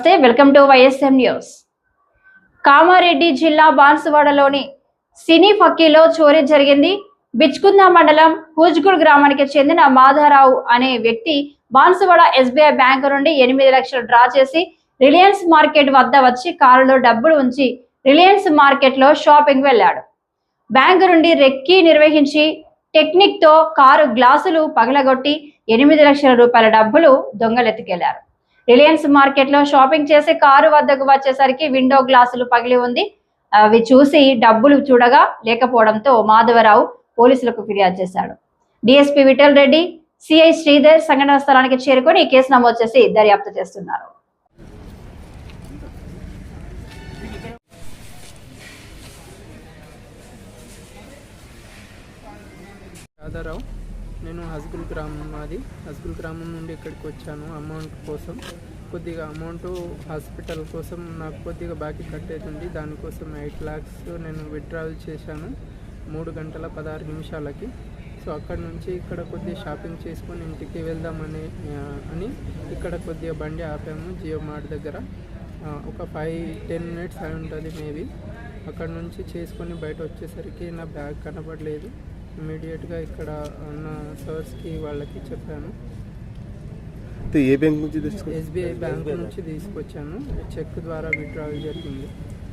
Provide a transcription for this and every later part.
నమస్తే welcome to YSM news. Kamareddy జిల్లా బాన్సువాడలోని సినీ ఫక్కీలో చోరీ జరిగింది. బిచ్కుంద మండలం హూజ్గుడ్ గ్రామానికి చెందిన మాధారావు అనే వ్యక్తి బాన్సువాడ ఎస్బీఐ బ్యాంకు నుండి ఎనిమిది లక్షలు డ్రా చేసి రిలయన్స్ మార్కెట్ వద్ద వచ్చి కారులో డబ్బులు ఉంచి రిలయన్స్ మార్కెట్లో షాపింగ్ వెళ్ళాడు. బ్యాంకు నుండి రెక్కి నిర్వహించి టెక్నిక్తో కారు గ్లాసులు పగలగొట్టి ఎనిమిది లక్షల రూపాయల డబ్బులు దొంగలెత్తుకెళ్ళారు. రిలయన్స్ మార్కెట్లో షాపింగ్ చేసి కారు వద్దకు వచ్చేసరికి విండో గ్లాసులు పగిలి ఉంది. అవి చూసి డబ్బులు చూడగా లేకపోవడంతో మాధవరావు పోలీసులకు ఫిర్యాదు చేశాడు. డిఎస్పీ విఠల్ రెడ్డి సిఐ శ్రీధర్ సంఘటన స్థలానికి చేరుకొని ఈ కేసు నమోదు చేసి దర్యాప్తు చేస్తున్నారు. రాధారావు నేను హస్గుల్ గ్రామం మాది. హస్గుల్ గ్రామం నుండి ఇక్కడికి వచ్చాను అమౌంట్ కోసం. కొద్దిగా అమౌంట్ హాస్పిటల్ కోసం నాకు కొద్దిగా బాకీ కట్టేది ఉంది దానికోసం ఎయిట్ ల్యాక్స్ నేను విత్డ్రావల్ చేశాను మూడు గంటల పదహారు నిమిషాలకి. సో అక్కడ నుంచి ఇక్కడ కొద్దిగా షాపింగ్ చేసుకొని ఇంటికి వెళ్దామని అని ఇక్కడ కొద్దిగా బండి ఆపాము జియో మార్ట్ దగ్గర. ఒక ఫైవ్ టెన్ మినిట్స్ అయి ఉంటుంది మేబీ. అక్కడ నుంచి చేసుకొని బయట వచ్చేసరికి నా బ్యాగ్ కనపడలేదు ఇమీడియట్గా ఇక్కడ ఉన్న సర్స్కి వాళ్ళకి చెప్పాను. ఏ బ్యాంక్ నుంచి ఎస్బీఐ బ్యాంక్ నుంచి తీసుకొచ్చాను. చెక్ ద్వారా విత్డ్రాల్ జరిగింది.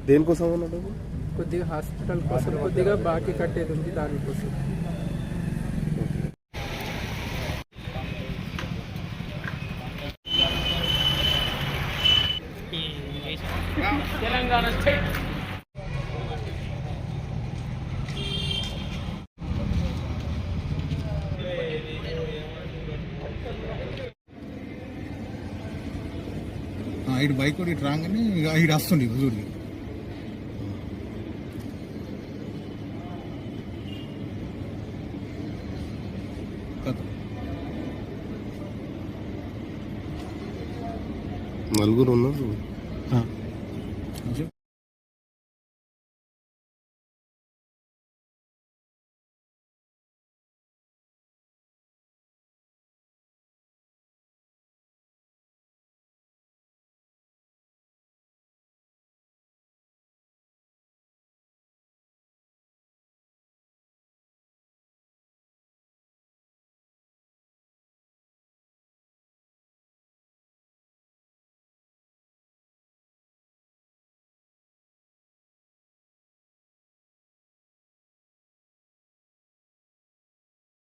దేనికోసం అన్నాడు కొద్దిగా హాస్పిటల్ కోసం కొద్దిగా బాకీ కట్టేది ఉంది దానికోసం. ఆ, ఇటు బైక్ ఇటు రాగానే ఇక ఇటు వస్తుంది హుజూర్కి. నలుగురు ఉన్నారు.